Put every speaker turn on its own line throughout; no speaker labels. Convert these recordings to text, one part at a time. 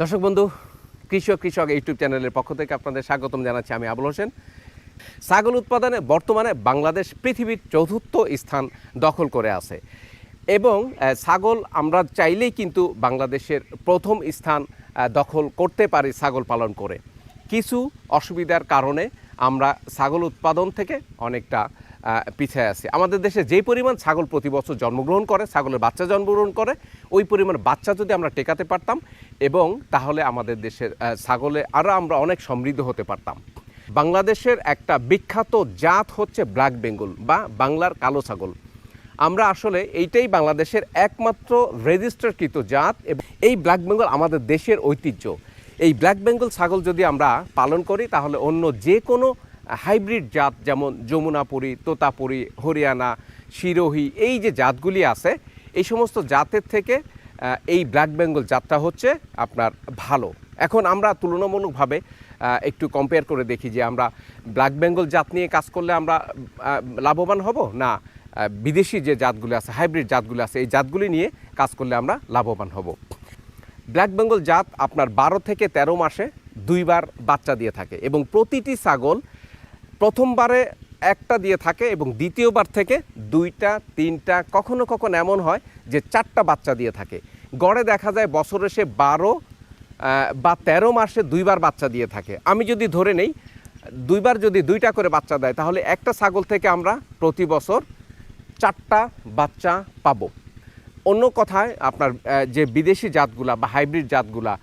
দর্শক বন্ধু, কৃষক কৃষক ইউটিউব চ্যানেলের পক্ষ থেকে আপনাদের স্বাগতম জানাচ্ছি আমি আবুল হোসেন। ছাগল উৎপাদনে বর্তমানে বাংলাদেশ পৃথিবীর চতুর্থ স্থান দখল করে আছে এবং ছাগল আমরা চাইলেই কিন্তু বাংলাদেশের প্রথম স্থান দখল করতে পারি ছাগল পালন করে। কিছু অসুবিধার কারণে আমরা ছাগল উৎপাদন থেকে অনেকটা পিছিয়ে আছি। আমাদের দেশে যেই পরিমাণ ছাগল প্রতি বছর জন্মগ্রহণ করে, ছাগলের বাচ্চা জন্মগ্রহণ করে, ওই পরিমাণ বাচ্চা যদি আমরা টেকাতে পারতাম এবং তাহলে আমাদের দেশের ছাগলে আরও আমরা অনেক সমৃদ্ধ হতে পারতাম। বাংলাদেশের একটা বিখ্যাত জাত হচ্ছে ব্ল্যাক বেঙ্গল বা বাংলার কালো ছাগল। আমরা আসলে এইটাই বাংলাদেশের একমাত্র রেজিস্টারকৃত জাত এবং এই ব্ল্যাক বেঙ্গল আমাদের দেশের ঐতিহ্য। এই ব্ল্যাক বেঙ্গল ছাগল যদি আমরা পালন করি, তাহলে অন্য যে কোনো হাইব্রিড জাত যেমন যমুনাপুরি, তোতাপুরি, হরিয়ানা, শিরোহী, এই যে জাতগুলি আছে, এই সমস্ত জাতের থেকে এই ব্ল্যাক বেঙ্গল জাতটা হচ্ছে আপনার ভালো। এখন আমরা তুলনামূলকভাবে একটু কম্পেয়ার করে দেখি যে আমরা ব্ল্যাক বেঙ্গল জাত নিয়ে কাজ করলে আমরা লাভবান হব? না বিদেশি যে জাতগুলো আছে, হাইব্রিড জাতগুলো আছে, এই জাতগুলি নিয়ে কাজ করলে আমরা লাভবান হব। ব্ল্যাক বেঙ্গল জাত আপনার বারো থেকে ১৩ মাসে দুইবার বাচ্চা দিয়ে থাকে এবং প্রতিটি ছাগল প্রথমবারে একটা দিয়ে থাকে এবং দ্বিতীয়বার থেকে দুইটা, তিনটা, কখনো কখনো এমন হয় যে চারটা বাচ্চা দিয়ে থাকে। গড়ে দেখা যায় বছরে সে বারো বা ১৩ মাসে দুইবার বাচ্চা দিয়ে থাকে। আমি যদি ধরে নেই, দুইবার যদি দুইটা করে বাচ্চা দেয়, তাহলে একটা ছাগল থেকে আমরা প্রতি বছর চারটা বাচ্চা পাবো। অন্য কথায়, আপনার যে বিদেশি জাতগুলা বা হাইব্রিড জাতগুলা,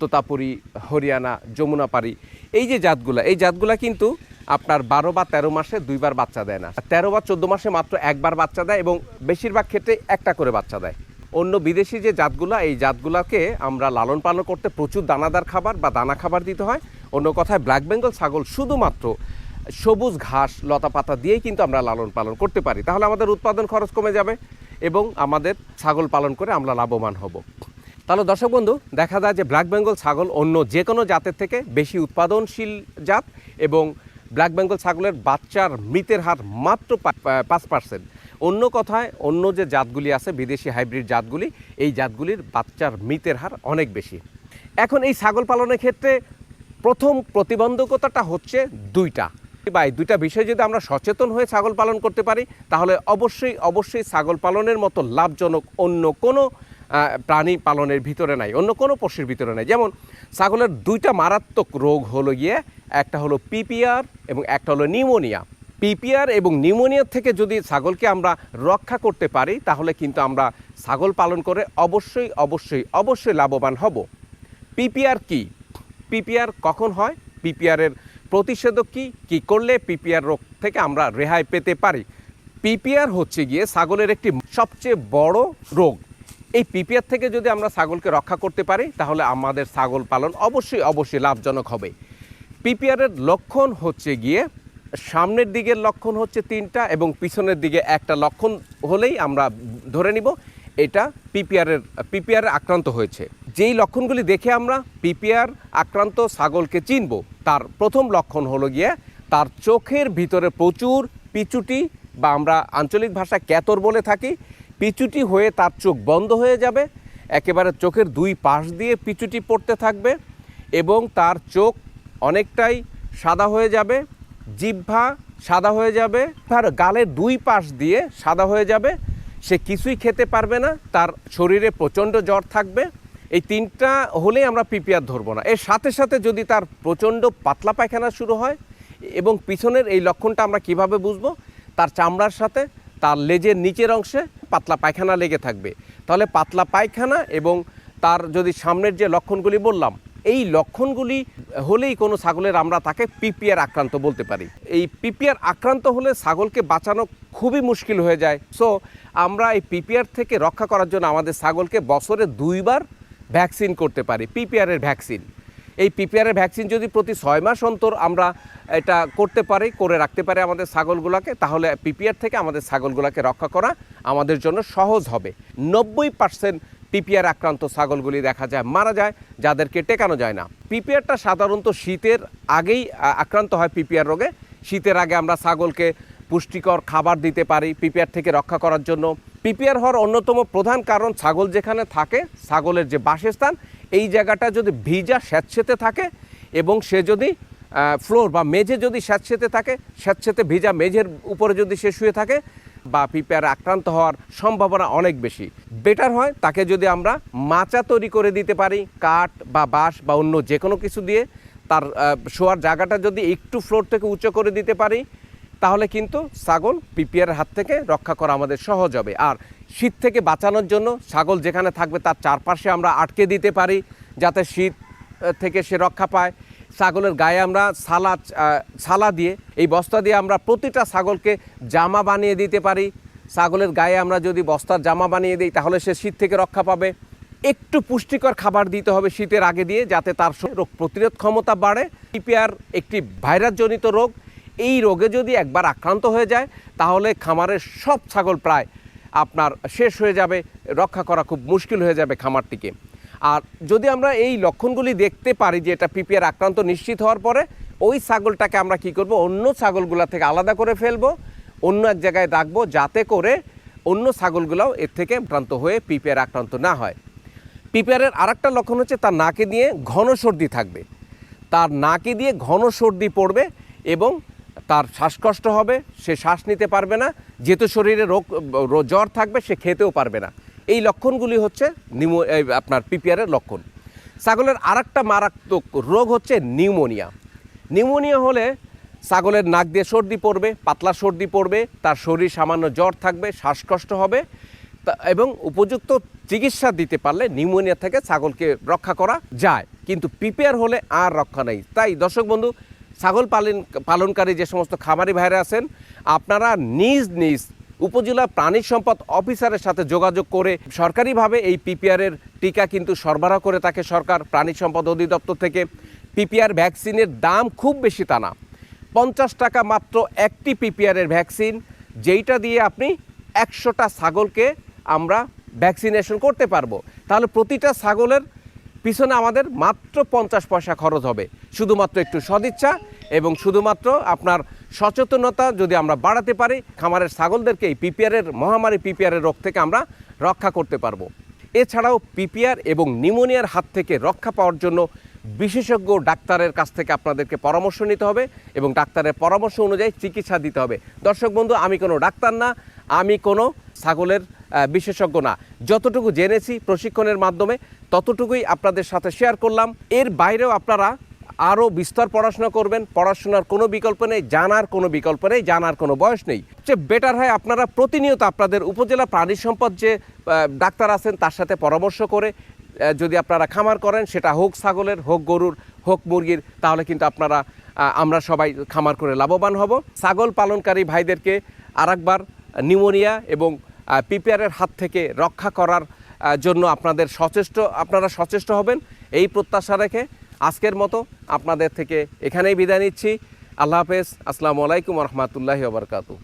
তোতাপুরি, হরিয়ানা, যমুনাপাড়ি, এই যে জাতগুলা, এই জাতগুলা কিন্তু আপনার বারো বা তেরো মাসে দুইবার বাচ্চা দেয় না। তেরো বা চোদ্দ মাসে মাত্র একবার বাচ্চা দেয় এবং বেশিরভাগ ক্ষেত্রে একটা করে বাচ্চা দেয়। অন্য বিদেশি যে জাতগুলা, এই জাতগুলাকে আমরা লালন পালন করতে প্রচুর দানাদার খাবার বা দানা খাবার দিতে হয়। অন্য কথায় ব্ল্যাক বেঙ্গল ছাগল শুধুমাত্র সবুজ ঘাস, লতা পাতা দিয়েই কিন্তু আমরা লালন পালন করতে পারি। তাহলে আমাদের উৎপাদন খরচ কমে যাবে এবং আমাদের ছাগল পালন করে আমরা লাভবান হব। তাহলে দর্শক বন্ধু, দেখা যায় যে ব্ল্যাক বেঙ্গল ছাগল অন্য যে কোনো জাতের থেকে বেশি উৎপাদনশীল জাত এবং ব্ল্যাক বেঙ্গল ছাগলের বাচ্চার মৃতের হার মাত্র পাঁচ পার্সেন্ট। অন্য কথায়, অন্য যে জাতগুলি আছে, বিদেশি হাইব্রিড জাতগুলি, এই জাতগুলির বাচ্চার মৃতের হার অনেক বেশি। এখন এই ছাগল পালনের ক্ষেত্রে প্রথম প্রতিবন্ধকতাটা হচ্ছে দুইটা। বা এই দুইটা বিষয়ে যদি আমরা সচেতন হয়ে ছাগল পালন করতে পারি, তাহলে অবশ্যই অবশ্যই ছাগল পালনের মতো লাভজনক অন্য কোনো প্রাণী পালনের ভিতরে নাই, অন্য কোনো পশুর ভিতরে নাই। যেমন ছাগলের দুইটা মারাত্মক রোগ হলো গিয়ে একটা হলো পিপিআর এবং একটা হলো নিউমোনিয়া। পিপিআর এবং নিউমোনিয়া থেকে যদি ছাগলকে আমরা রক্ষা করতে পারি, তাহলে কিন্তু আমরা ছাগল পালন করে অবশ্যই অবশ্যই অবশ্যই লাভবান হব। পিপিআর কি? পিপিআর কখন হয়? পিপিআরের প্রতিষেধক কি? কি করলে পিপিআর রোগ থেকে আমরা রেহাই পেতে পারি? পিপিআর হচ্ছে গিয়ে ছাগলের একটি সবচেয়ে বড় রোগ। এই পিপিআর থেকে যদি আমরা ছাগলকে রক্ষা করতে পারি, তাহলে আমাদের ছাগল পালন অবশ্যই অবশ্যই লাভজনক হবে। পিপিআরের লক্ষণ হচ্ছে গিয়ে, সামনের দিকের লক্ষণ হচ্ছে তিনটা এবং পিছনের দিকে একটা লক্ষণ হলেই আমরা ধরে নিব, এটা পিপিআরের, পিপিআর আক্রান্ত হয়েছে। যেই লক্ষণগুলি দেখে আমরা পিপিআর আক্রান্ত ছাগলকে চিনব, তার প্রথম লক্ষণ হলো গিয়ে তার চোখের ভিতরে প্রচুর পিচুটি বা আমরা আঞ্চলিক ভাষা ক্যাতর বলে থাকি পিচুটি হয়ে তার চোখ বন্ধ হয়ে যাবে, একেবারে চোখের দুই পাশ দিয়ে পিচুটি পড়তে থাকবে এবং তার চোখ অনেকটাই সাদা হয়ে যাবে, জিহ্বা সাদা হয়ে যাবে, তার গালের দুই পাশ দিয়ে সাদা হয়ে যাবে, সে কিছুই খেতে পারবে না, তার শরীরে প্রচণ্ড জ্বর থাকবে, এই তিনটা হলেই আমরা পিপিআর ধরবো না। এর সাথে সাথে যদি তার প্রচণ্ড পাতলা পায়খানা শুরু হয় এবং পিছনের এই লক্ষণটা আমরা কীভাবে বুঝব? তার চামড়ার সাথে, তার লেজের নিচের অংশে পাতলা পায়খানা লেগে থাকবে। তাহলে পাতলা পায়খানা এবং তার যদি সামনের যে লক্ষণগুলি বললাম, এই লক্ষণগুলি হলেই কোনো ছাগলের আমরা তাকে পিপিআর আক্রান্ত বলতে পারি। এই পিপিআর আক্রান্ত হলে ছাগলকে বাঁচানো খুবই মুশকিল হয়ে যায়। সো আমরা এই পিপিআর থেকে রক্ষা করার জন্য আমাদের ছাগলকে বছরে দুইবার ভ্যাকসিন করতে পারি, পিপিআরের ভ্যাকসিন। এই পিপিআরের ভ্যাকসিন যদি প্রতি ছয় মাস অন্তর আমরা এটা করতে পারি, করে রাখতে পারি আমাদের ছাগলগুলোকে, তাহলে পিপিআর থেকে আমাদের ছাগলগুলোকে রক্ষা করা আমাদের জন্য সহজ হবে। নব্বই পার্সেন্ট পিপিআর আক্রান্ত ছাগলগুলি দেখা যায় মারা যায়, যাদেরকে টেকানো যায় না। পিপিআরটা সাধারণত শীতের আগেই আক্রান্ত হয় পিপিআর রোগে। শীতের আগে আমরা ছাগলকে পুষ্টিকর খাবার দিতে পারি পিপিআর থেকে রক্ষা করার জন্য। পিপিআর হওয়ার অন্যতম প্রধান কারণ ছাগল যেখানে থাকে, ছাগলের যে বাসস্থান, এই জায়গাটা যদি ভিজা স্যাঁতসেতে থাকে এবং সে যদি ফ্লোর বা মেঝে যদি স্যাঁতসেতে থাকে, স্যাঁতসেতে ভিজা মেঝের উপরে যদি সে শুয়ে থাকে বা পিঁপড়ার আক্রান্ত হওয়ার সম্ভাবনা অনেক বেশি। বেটার হয় তাকে যদি আমরা মাচা তৈরি করে দিতে পারি, কাঠ বা বাঁশ বা অন্য যে কোনো কিছু দিয়ে, তার শোয়ার জায়গাটা যদি একটু ফ্লোর থেকে উঁচু করে দিতে পারি তাহলে কিন্তু ছাগল পিপিআর হাত থেকে রক্ষা করা আমাদের সহজ হবে। আর শীত থেকে বাঁচানোর জন্য ছাগল যেখানে থাকবে তার চারপাশে আমরা আটকে দিতে পারি, যাতে শীত থেকে সে রক্ষা পায়। ছাগলের গায়ে আমরা সালা সালা দিয়ে, এই বস্তা দিয়ে আমরা প্রতিটা ছাগলকে জামা বানিয়ে দিতে পারি। ছাগলের গায়ে আমরা যদি বস্তার জামা বানিয়ে দিই, তাহলে সে শীত থেকে রক্ষা পাবে। একটু পুষ্টিকর খাবার দিতে হবে শীতের আগে দিয়ে, যাতে তার রোগ প্রতিরোধ ক্ষমতা বাড়ে। পিপিআর একটি ভাইরাসজনিত রোগ এই রোগে যদি একবার আক্রান্ত হয়ে যায়, তাহলে খামারের সব ছাগল প্রায় আপনার শেষ হয়ে যাবে, রক্ষা করা খুব মুশকিল হয়ে যাবে খামারটিকে। আর যদি আমরা এই লক্ষণগুলি দেখতে পারি যে এটা পিপিআর আক্রান্ত নিশ্চিত হওয়ার পরে, ওই ছাগলটাকে আমরা কি করব, অন্য ছাগলগুলা থেকে আলাদা করে ফেলব, অন্য এক জায়গায় রাখব যাতে করে অন্য ছাগলগুলোও এর থেকে আক্রান্ত হয়ে পিপিআর আক্রান্ত না হয়। পিপিআরের আরেকটা লক্ষণ হচ্ছে তার নাকে দিয়ে ঘন সর্দি থাকবে। তার নাকে দিয়ে ঘন সর্দি পড়বে এবং তার শ্বাসকষ্ট হবে, সে শ্বাস নিতে পারবে না, যেহেতু শরীরে রোগ জ্বর থাকবে, সে খেতেও পারবে না। এই লক্ষণগুলি হচ্ছে নিমো আপনার পিপিআরের লক্ষণ। ছাগলের আরেকটা মারাত্মক রোগ হচ্ছে নিউমোনিয়া। নিউমোনিয়া হলে ছাগলের নাক দিয়ে সর্দি পড়বে, পাতলা সর্দি পড়বে, তার শরীর সামান্য জ্বর থাকবে, শ্বাসকষ্ট হবে। এবং উপযুক্ত চিকিৎসা দিতে পারলে নিউমোনিয়া থেকে ছাগলকে রক্ষা করা যায়। কিন্তু পিপিআর হলে আর রক্ষা নেই। তাই দর্শক বন্ধু ছাগল পালন পালনকারী যে সমস্ত খামারি ভাইরা আছেন, আপনারা নিজ নিজ উপজেলা প্রাণী সম্পদ অফিসারের সাথে যোগাযোগ করে সরকারিভাবে এই পিপিআরের টিকা কিন্তু সরবরাহ করে থাকে সরকার প্রাণী সম্পদ অধিদপ্তর থেকে। পিপিআর ভ্যাকসিনের দাম খুব বেশি তা না। পঞ্চাশ টাকা মাত্র একটি পিপিআরের ভ্যাকসিন, যেইটা দিয়ে আপনি একশোটা ছাগলকে আমরা ভ্যাকসিনেশন করতে পারব। তাহলে প্রতিটা ছাগলের পিছনে আমাদের মাত্র পঞ্চাশ পয়সা খরচ হবে। শুধুমাত্র একটু সদিচ্ছা এবং শুধুমাত্র আপনার সচেতনতা যদি আমরা বাড়াতে পারি, খামারের ছাগলদেরকে এই পিপিআরের মহামারী পিপিআরের রোগ থেকে আমরা রক্ষা করতে পারব। এছাড়াও পিপিআর এবং নিউমোনিয়ার হাত থেকে রক্ষা পাওয়ার জন্য বিশেষজ্ঞ ডাক্তারের কাছ থেকে আপনাদেরকে পরামর্শ নিতে হবে এবং ডাক্তারের পরামর্শ অনুযায়ী চিকিৎসা দিতে হবে। দর্শক বন্ধু, আমি কোনো ডাক্তার না, আমি কোনো ছাগলের বিশেষজ্ঞ না। যতটুকু জেনেছি প্রশিক্ষণের মাধ্যমে, ততটুকুই আপনাদের সাথে শেয়ার করলাম। এর বাইরেও আপনারা আরও বিস্তর পড়াশোনা করবেন। পড়াশোনার কোনো বিকল্প নেই, জানার কোনো বিকল্প নেই, জানার কোনো বয়স নেই। যে বেটার হয় আপনারা প্রতিনিয়ত আপনাদের উপজেলা প্রাণী সম্পদ যে ডাক্তার আছেন তার সাথে পরামর্শ করে যদি আপনারা খামার করেন, সেটা হোক ছাগলের, হোক গরুর, হোক মুরগির, তাহলে কিন্তু আপনারা আমরা সবাই খামার করে লাভবান হব। ছাগল পালনকারী ভাইদেরকে আরেকবার নিউমোনিয়া এবং পিপিআরের হাত থেকে রক্ষা করার জন্য আপনাদের সচেষ্ট, আপনারা সচেষ্ট হবেন। এই প্রত্যাশা রেখে আজকের মতো আপনাদের থেকে এখানেই বিদায় নিচ্ছি। আল্লাহ হাফেজ। আসসালামু আলাইকুম রহমতুল্লাহি ওবরকাতু